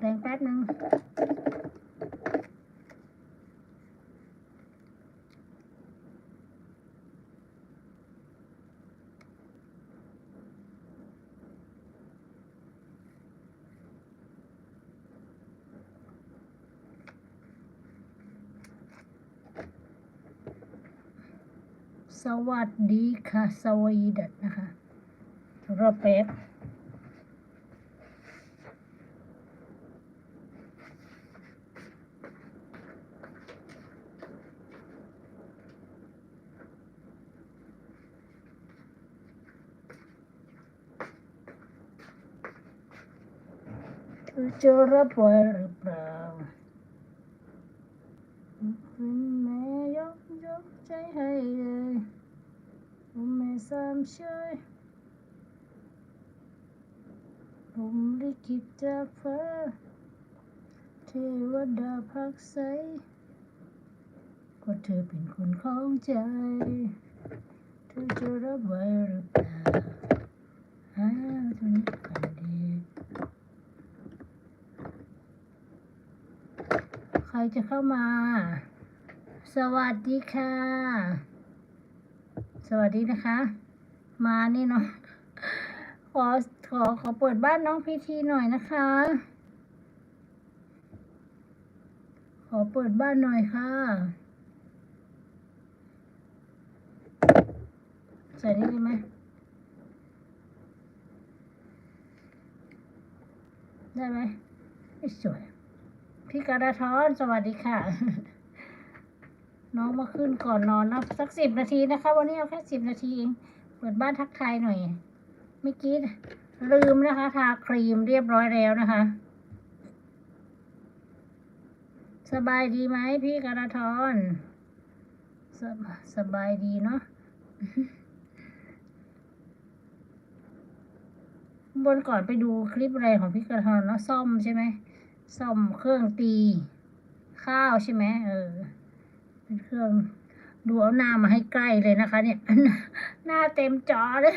แรงแป๊บนึงสวัสดีค่ะ สวีดัตนะคะ รอแป๊บ เธอ จะรับไว้หรือเปล่าแม่ยกยกใจให้เลยแม่สามเชยผมลิขิตจากฟ้าเทวดาพักใสก็เธอเป็นคนของใจ เธอจะรับไว้หรือเปล่าอ้าวตัวนี้ดี ใค รจะเข้ามา สวัสดีค่ะ สวัสดีนะคะ มานี่เนาะขอขอขอเปิดบ้านน้องพีทีหน่อยนะคะ ขอเปิดบ้านหน่อยค่ะ ใส่นี่ได้ไหมได้ไหมไม่สวย พี่กระทอนสวัสดีค่ะ น้องมาขึ้นก่อนนอนนะสักสิบนาทีนะคะ วันนี้เอาแค่สิบนาทีเองเปิดบ้านทักทายหน่อยเมื่อกี้ลืมนะคะ ทาครีมเรียบร้อยแล้วนะคะ สบายดีไหมพี่กระทอนสบสบายดีเนาะบนก่อนไปดูคลิปอะไรของพี่กระทอนเนาะซ่อมใช่ไหม ซ่อมเครื่องตี ข้าวใช่ไหมเออเป็นเครื่องดูเอาหน้ามาให้ใกล้เลยนะคะ เนี่ย หน้าเต็มจอเลย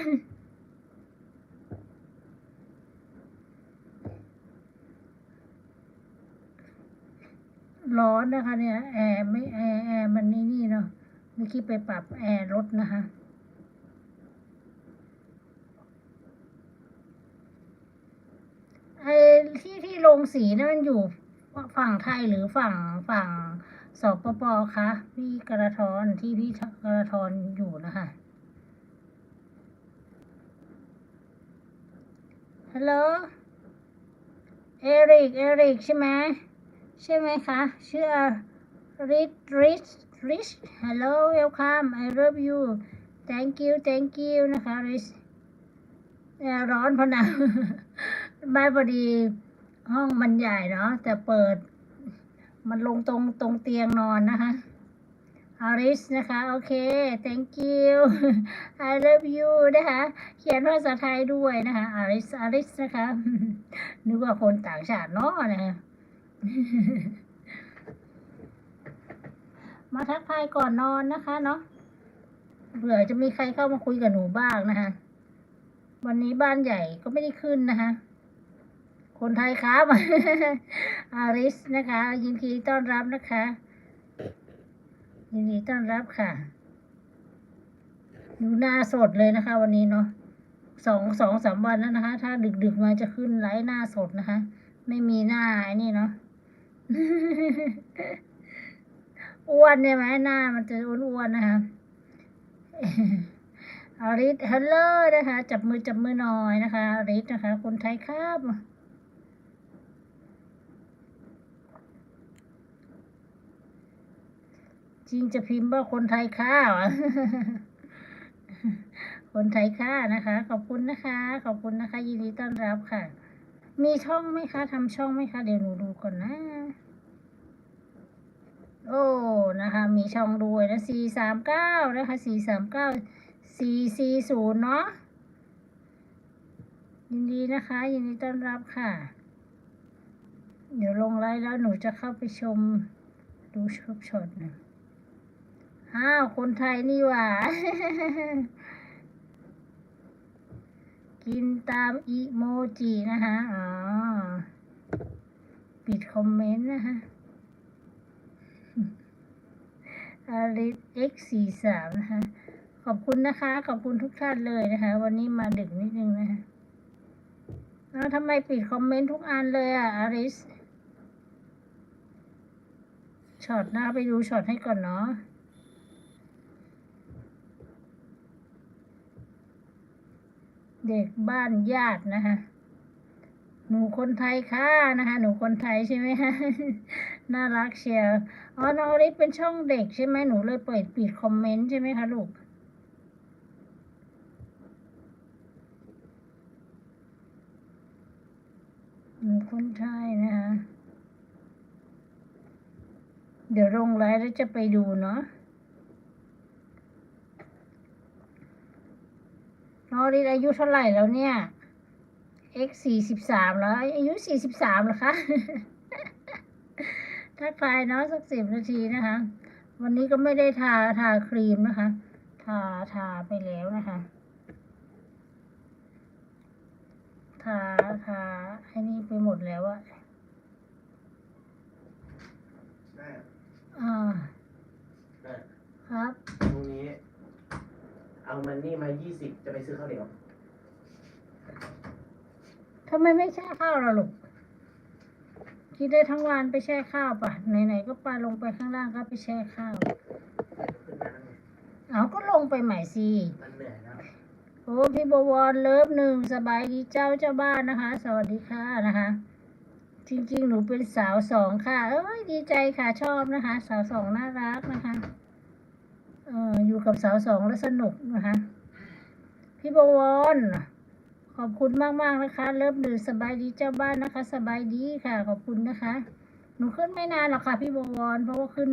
ร้อนนะคะเนี่ยแอร์ไม่แอร์แอร์มันนี่นี่เนาะเมื่อกี้ไปปรับแอร์รถนะคะ ไอ้ ที่ที่ลงสีนั่นมันอยู่ฝั่งไทยหรือฝั่งฝั่งสปปคะพี่กระทอนที่พี่กระทอนอยู่นะคะฮัลโหลเอริกเอริกใช่ไหมใช่ไหมคะชื่อริชริชริชฮัลโหลเวลคัม I love you thank you thank you นะคะริชร้อนพอนะ บ้านพอดีห้องมันใหญ่เนาะแต่เปิด มันลงตรงตรงเตียงนอนนะคะอาริสนะคะ โอเค thank you I love you นะคะ เขียนภาษาไทยด้วยนะคะอาริสอาริสนะคะ นึกว่าคนต่างชาติเนาะนะคะมาทักทายก่อนนอนนะคะเนาะเผื่อจะมีใครเข้ามาคุยกับหนูบ้างนะคะ วันนี้บ้านใหญ่ก็ไม่ได้ขึ้นนะคะ คนไทยครับอาริสนะคะ ยินดีต้อนรับนะคะ ยินดีต้อนรับค่ะดูหน้าสดเลยนะคะ วันนี้เนาะสองสองสามวันแล้วนะคะ ถ้าดึกดึกๆมาจะขึ้นไลฟ์หน้าสดนะคะ ไม่มีหน้าไอ้นี่เนาะอ้วนเนี่ไหมหน้ามันจะอ้วนๆนะคะอาริสฮัลโหลนะคะ จับมือจับมือหน่อยนะคะอาริสนะคะ คนไทยครับ จริงจะพิมพ์ว่าคนไทยค่าเหรอคนไทยค่านะคะ ขอบคุณนะคะ ขอบคุณนะคะ ยินดีต้อนรับค่ะ มีช่องไหมคะทำช่องไหมคะ เดี๋ยวหนูดูก่อนนะ โอ้นะคะ มีช่องด้วยนะสี่สามเก้านะคะสี่สามเก้าสี่สี่ศูนย์เนาะยินดีนะคะ ยินดีต้อนรับค่ะ เดี๋ยวลงไลฟ์แล้วหนูจะเข้าไปชมดูชอบช็อตหนะ อ้าว คนไทยนี่ว่า กินตามอีโมจินะคะอ๋อ ปิดคอมเมนต์นะคะอาริส x สี่สามนะคะ ขอบคุณนะคะ ขอบคุณทุกท่านเลยนะคะ วันนี้มาดึกนิดนึงนะคะแล้วทำไมปิดคอมเมนต์ทุกอันเลยอะอาริสช็อตหน้าไปดูช็อตให้ก่อนเนาะ เด็กบ้านญาตินะคะ หนูคนไทยค่ะนะคะ หนูคนไทยใช่ไหมคะน่ารักเชียวอ๋อน้องอลิสเป็นช่องเด็กใช่ไหมหนูเลยเปิดปิดคอมเมนต์ใช่ไหมคะลูกหนูคนไทยนะคะ เดี๋ยวลงไลน์แล้วจะไปดูเนาะ น้องอลิสอายุเท่าไหร่แล้วเนี่ย x สี่สิบสามแล้ว อายุสี่สิบสามเหรอคะถ้าใครเนาะสักสิบนาทีนะคะ วันนี้ก็ไม่ได้ทาทาครีมนะคะ ทาทาไปแล้วนะคะทาทาไอ้นี่ไปหมดแล้วอะแม่อ่าแม่ครับพรุ่งนี้ เอามันนี่มายี่สิบจะไปซื้อข้าวเหนียวทำไมไม่แช่ข้าวล่ะลูกกินได้ทั้งวันไปแช่ข้าวปะไหนๆก็ปลาลงไปข้างล่างก็ไปแช่ข้าวขึ้นมาแล้วไงเอาก็ลงไปใหม่สิมันเหนื่อยแล้วโอ้พี่บวรเลิฟหนึ่งสบายดีเจ้าเจ้าบ้านนะคะ สวัสดีค่ะนะคะ จริงๆ หนูเป็นสาวสองค่ะ เอ้ยดีใจค่ะชอบนะคะ สาวสองน่ารักนะคะ เออ อยู่กับสาวสองแล้วสนุกนะคะพี่บวรขอบคุณมากมากนะคะเลิฟหนึ่งสบายดีเจ้าบ้านนะคะ สบายดีค่ะ ขอบคุณนะคะ หนูขึ้นไม่นานหรอกค่ะ พี่บวรเพราะว่าขึ้น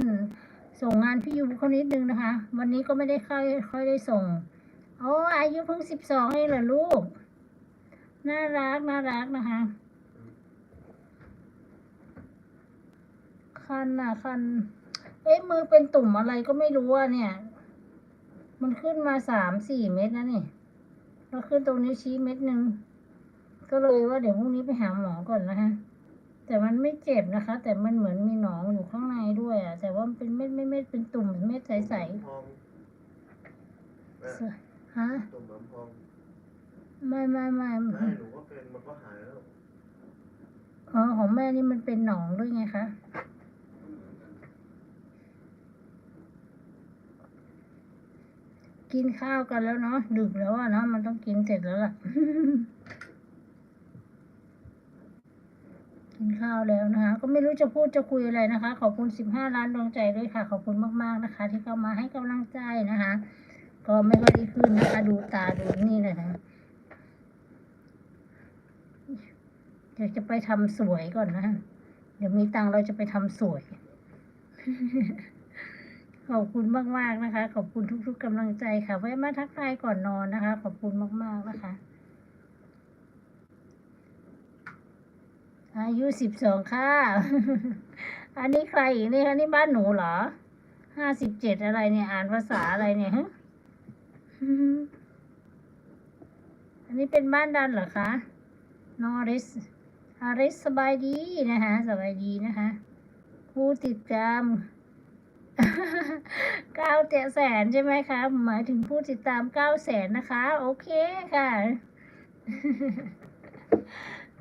ส่งงานพี่ยูเขานิดนึงนะคะ วันนี้ก็ไม่ได้ค่อยค่อยได้ส่งโอ้อายุเพิ่งสิบสองเองเหรอลูก น่ารักน่ารักนะคะคันอะคันเอ๊ะมือเป็นตุ่มอะไรก็ไม่รู้อะเนี่ย มันขึ้นมาสามสี่เม็ดนะนี่แล้วขึ้นตรงนี้วชี้เม็ดหนึ่งก็เลยว่าเดี๋ยวพรุ่งนี้ไปหาหมอก่อนนะคะแต่มันไม่เจ็บนะคะ แต่มันเหมือนมีหนองอยู่ข้างในด้วยอะ แต่ว่ามันเป็นเม็ดเม็ดเม็ดเป็นตุ่มเม็ดใสพองแม่ๆฮะตุ่มน้ำพองไม่ไม่ไม่แม่หนูก็เป็นมันก็หายแล้วอ๋อของแม่นี่มันเป็นหนองด้วยไงคะ กินข้าวกันแล้วเนาะดึกแล้วอะเนาะมันต้องกินเสร็จแล้วล่ะ กินข้าวแล้วนะคะ ก็ไม่รู้จะพูดจะคุยอะไรนะคะ ขอบคุณสิบห้าล้านดวงใจด้วยค่ะ ขอบคุณมากๆนะคะ ที่เข้ามาให้กำลังใจนะคะ ก็ไม่ค่อยดีขึ้นนะคะ ดูตาดูนี่เลยนะเดี๋ยวจะไปทำสวยก่อนนะ เดี๋ยวมีตังเราจะไปทำสวย ขอบคุณมากๆนะคะ ขอบคุณทุก ๆกำลังใจค่ะแวะมาทักทายก่อนนอนนะคะ ขอบคุณมากๆนะคะอายุสิบสองค่ะ อันนี้ใครอีกนี่คะนี่บ้านหนูเหรอ ห้าสิบเจ็ดอะไรเนี่ย อ่านภาษาอะไรเนี่ยฮะอันนี้เป็นบ้านดันเหรอคะ นอริสอาริสสบายดีนะคะ สบายดีนะคะ ผู้ติดตาม เก้าเจ็ดแสนใช่ไหมคะ หมายถึงผู้ติดตามเก้าแสนนะคะ โอเคค่ะ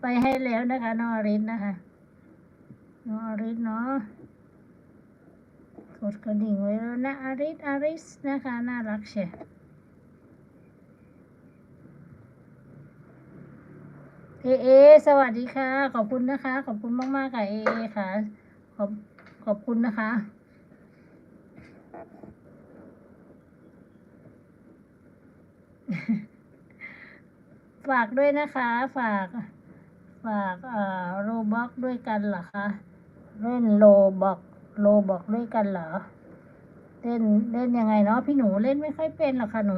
ไปให้แล้วนะคะนอริสนะคะ นอริสเนาะกดกระดิ่งไว้แล้วนะอาริสอาริสนะคะ น่ารักเชียวเอเอ สวัสดีค่ะ ขอบคุณนะคะ ขอบคุณมาก ๆ ค่ะ เอเอค่ะ ขอบขอบคุณนะคะ ฝากด้วยนะคะ ฝาก ฝากเอ่อโรบ็อกด้วยกันเหรอคะเล่นโลบอกโลบอกด้วยกันเหรอเล่นเล่นยังไงเนาะพี่หนูเล่นไม่ค่อยเป็นหรอกค่ะหนู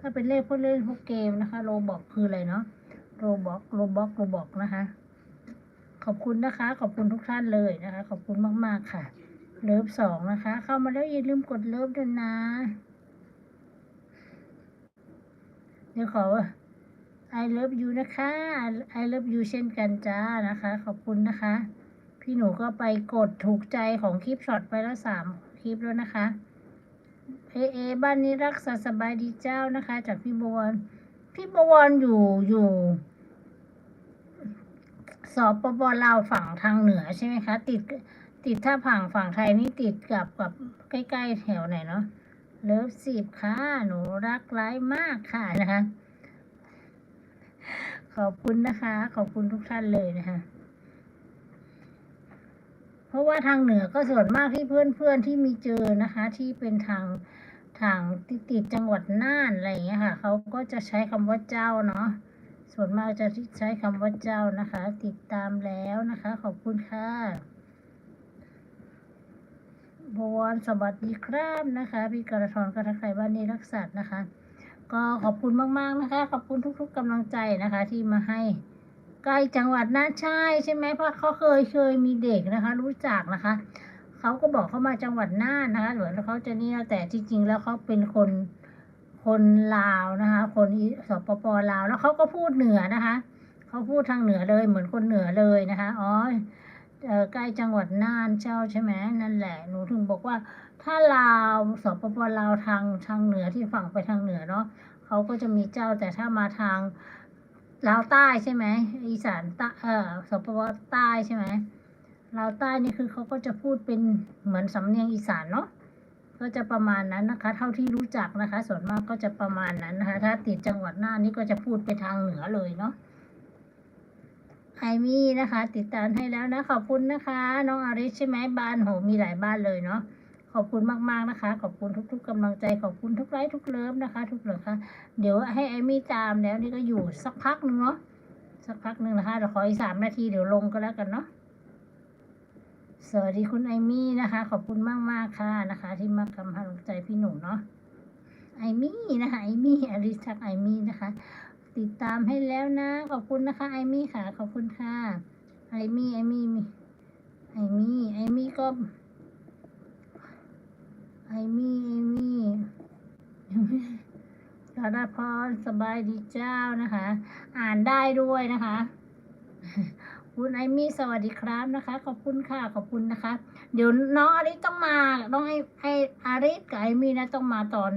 ถ้าเป็นเล่นพวกเล่นพวกเกมนะคะโลบอกคืออะไรเนาะโรบอกโรบอกโรบอกนะคะ ขอบคุณนะคะ ขอบคุณทุกท่านเลยนะคะ ขอบคุณมากๆค่ะ เลิฟสองนะคะ เข้ามาแล้วอย่าลืมกดเลิฟด้วยนะ เดี๋ยวขอ I love you นะคะ I love you เช่นกันจ้านะคะ ขอบคุณนะคะ พี่หนูก็ไปกดถูกใจของคลิปช็อตไปแล้วสามคลิปแล้วนะคะเอเอบ้านนี้รักษาสบายดีเจ้านะคะ จากพี่บวรพี่บวรอยู่อยู่สปปลาวฝั่งทางเหนือใช่ไหมคะ ติดติดถ้าฝั่งฝั่งไทยนี่ติดกับกับใกล้ ๆ แถวไหนเนาะ เลิฟสิบค่ะ หนูรักร้ายมากค่ะนะคะ ขอบคุณนะคะ ขอบคุณทุกท่านเลยนะคะ เพราะว่าทางเหนือก็ส่วนมากที่เพื่อนๆที่มีเจอนะคะ ที่เป็นทางทางติดติดจังหวัดน่านอะไรอย่างเงี้ยค่ะเขาก็จะใช้คำว่าเจ้าเนาะส่วนมากจะใช้คำว่าเจ้านะคะ ติดตามแล้วนะคะ ขอบคุณค่ะ บวรสวัสดีครับนะคะ พี่กระทรกระไขบ้านนี้รักษานะคะ ก็ขอบคุณมากๆนะคะ ขอบคุณทุก ๆกำลังใจนะคะ ที่มาให้ใกล้จังหวัดน่านใช่ใช่ไหมเพราะเขาเคยเคยมีเด็กนะคะ รู้จักนะคะเขาก็บอกเขามาจังหวัดน่านนะคะหรือเขาจะนี่แต่จริงๆแล้วเขาเป็นคนคนลาวนะคะ คนสปปลาวแล้วเขาก็พูดเหนือนะคะเขาพูดทางเหนือเลยเหมือนคนเหนือเลยนะคะอ๋อ ใกล้จังหวัดน่านเจ้าใช่ไหมนั่นแหละหนูถึงบอกว่า ถ้าลาวสปปลาวทางทางเหนือที่ฝั่งไปทางเหนือเนาะเขาก็จะมีเจ้าแต่ถ้ามาทางลาวใต้ใช่ไหมอีสานใต้เออสปปใต้ใช่ไหมลาวใต้นี่คือเขาก็จะพูดเป็นเหมือนสำเนียงอีสานเนาะก็จะประมาณนั้นนะคะ เท่าที่รู้จักนะคะ ส่วนมากก็จะประมาณนั้นนะคะ ถ้าติดจังหวัดน่านนี่ก็จะพูดไปทางเหนือเลยเนาะ ไอมี่นะคะ ติดตามให้แล้วนะ ขอบคุณนะคะ น้องอาริสใช่ไหมบ้านโหมีหลายบ้านเลยเนาะขอบคุณมากๆนะคะ ขอบคุณทุก ๆกำลังใจขอบคุณทุกไลค์ทุกเลิฟนะคะ ทุกเหลือค่ะเดี๋ยวให้ไอมี่ตามแล้วนี่ก็อยู่สักพักหนึ่งเนาะสักพักหนึ่งนะคะเดี๋ยวขออีกสามนาทีเดี๋ยวลงก็แล้วกันเนาะสวัสดีคุณไอมี่นะคะ ขอบคุณมากมากๆค่ะนะคะ ที่มากำลังใจพี่หนุ่มเนาะไอมี่นะคะไอมี่อริสักไอมี่นะคะ ติดตามให้แล้วนะ ขอบคุณนะคะไอมี่ค่ะ ขอบคุณค่ะ ไอมี่ไอมี่ไอมี่ไอมี่ก็ ไอมี่ไอมี่ธนพรสบายดีเจ้านะคะ อ่านได้ด้วยนะคะคุณไอมี่สวัสดีครับนะคะ ขอบคุณค่ะขอบคุณนะคะ เดี๋ยวน้องอาริสต้องมาต้องให้ให้อาริสกับไอมี่นะต้องมาตอน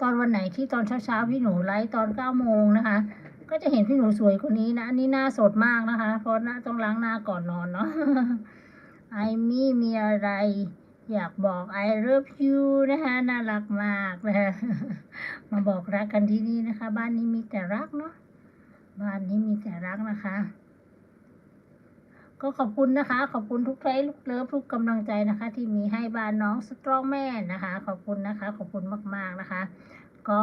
ตอนวันไหนที่ตอนเช้าๆพี่หนูไลฟ์ตอนเก้าโมงนะคะ ก็จะเห็นพี่หนูสวยคนนี้นะอันนี้หน้าสดมากนะคะ เพราะหน้าต้องล้างหน้าก่อนนอนเนาะไอมี่มีอะไรอยากบอก I love you นะคะน่ารักมากนะคะมาบอกรักกันที่นี่นะคะ บ้านนี้มีแต่รักเนาะบ้านนี้มีแต่รักนะคะ ก็ขอบคุณนะคะ ขอบคุณทุกไลค์ทุกเลิฟทุกกำลังใจนะคะ ที่มีให้บ้านน้องสตรองแม่นะคะ ขอบคุณนะคะ ขอบคุณมากๆนะคะ ก็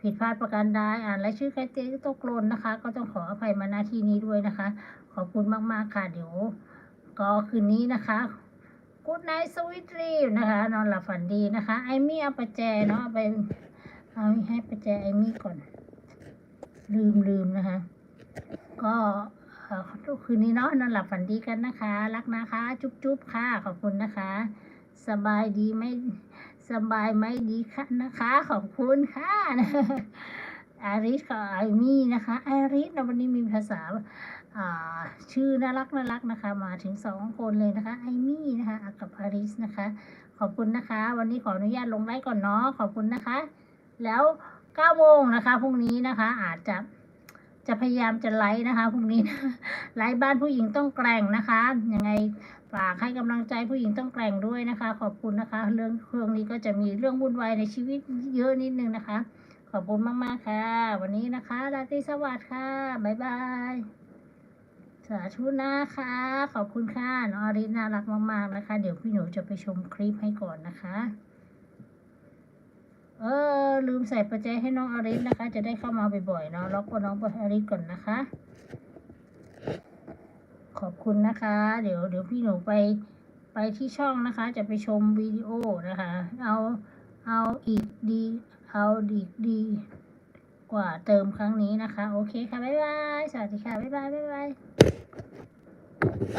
ผิดพลาดประการใดอ่านรายชื่อใครเจ๊ตกลนนะคะ ก็ต้องขออภัยมาณที่นี้ด้วยนะคะ ขอบคุณมากๆค่ะเดี๋ยว ก็คืนนี้นะคะกูดไนท์สวีทรีนะคะ นอนหลับฝันดีนะคะ ไอมี่เอาประแจเนาะไปเอาให้ประแจไอมี่ก่อน ลืมลืมนะคะ ก็ เอ่อทุกคืนนี้เนาะนอนหลับฝันดีกันนะคะ รักนะคะ จุ๊บจุ๊บค่ะ ขอบคุณนะคะ สบายดีไหมสบายไหมดีค่ะนะคะ ขอบคุณค่ะอาริสกับไอมี่นะคะไอริสนะวันนี้มีภาษาอ่าชื่อน่ารักน่ารักนะคะ มาถึงสองคนเลยนะคะไอมี่นะคะกับอาริสนะคะ ขอบคุณนะคะ วันนี้ขออนุญาตลงไลฟ์ก่อนเนาะขอบคุณนะคะ แล้วเก้าโมงนะคะพรุ่งนี้นะคะอาจจะ จะพยายามจะไลฟ์นะคะพรุ่งนี้นะไลฟ์บ้านผู้หญิงต้องแกร่งนะคะยังไงฝากให้กำลังใจผู้หญิงต้องแกร่งด้วยนะคะ ขอบคุณนะคะ เรื่องเครื่องนี้ก็จะมีเรื่องวุ่นวายในชีวิตเยอะนิดนึงนะคะ ขอบคุณมากๆค่ะ วันนี้นะคะราตรีสวัสดิ์ค่ะบ๊ายบายสาธุนะคะ ขอบคุณค่ะน้องอริน่ารักมากๆนะคะ เดี๋ยวพี่หนูจะไปชมคลิปให้ก่อนนะคะ เออ ลืมใส่ประแจให้น้องอาริสนะคะ จะได้เข้ามาบ่อยๆเนาะล็อกก็น้องอาริสก่อนนะคะ ขอบคุณนะคะ เดี๋ยวเดี๋ยวพี่หนูไปไปที่ช่องนะคะ จะไปชมวิดีโอนะคะ เอาเอาอีกดีเอาดีดีกว่าเติมครั้งนี้นะคะ โอเคค่ะ บ๊ายบาย สวัสดีค่ะ บ๊ายบาย บ๊ายบาย